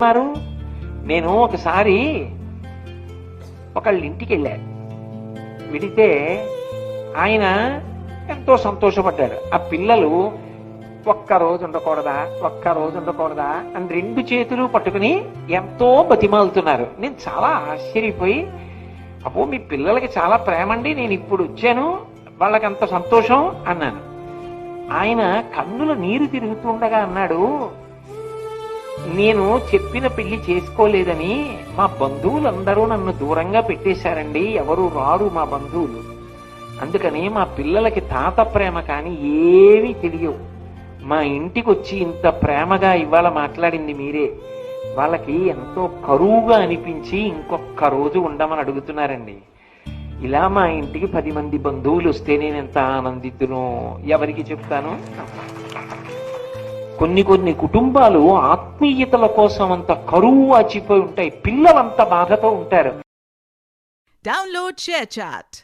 ఉన్నారు నేను ఒకసారి ఒకళ్ళ ఇంటికి వెళ్ళాను విడితే ఆయన ఎంతో సంతోషపడ్డాడు ఆ పిల్లలు ఒక్క రోజు ఉండకూడదా? ఒక్క రోజు ఉండకూడదా? అని రెండు చేతులు పట్టుకుని ఎంతో బతిమాలుతున్నారు. నేను చాలా ఆశ్చర్యపోయి అబ్బో మీ పిల్లలకి చాలా ప్రేమండి నేను ఇప్పుడు వచ్చాను వాళ్ళకి అంత సంతోషం అన్నాను. ఆయన కన్నుల నీరు తిరుగుతుండగా అన్నాడు నేను చెప్పిన పెళ్ళి చేసుకోలేదని మా బంధువులందరూ నన్ను దూరంగా పెట్టేశారండి. ఎవరు రారు మా బంధువులు. అందుకని మా పిల్లలకి తాత ప్రేమ కానీ ఏమీ తెలియవు. మా ఇంటికి వచ్చి ఇంత ప్రేమగా ఇవాళ మాట్లాడింది మీరే. వాళ్ళకి ఎంతో కరువుగా అనిపించి ఇంకొక రోజు ఉండమని అడుగుతున్నారండి. ఇలా మా ఇంటికి పది మంది బంధువులు వస్తే నేను ఎంత ఆనందితును ఎవరికి చెప్తాను? కొన్ని కొన్ని కుటుంబాలు ఆత్మీయతల కోసం అంత కరువు వాచిపోయి ఉంటాయి. పిల్లలంత బాధతో ఉంటారు. Download share chat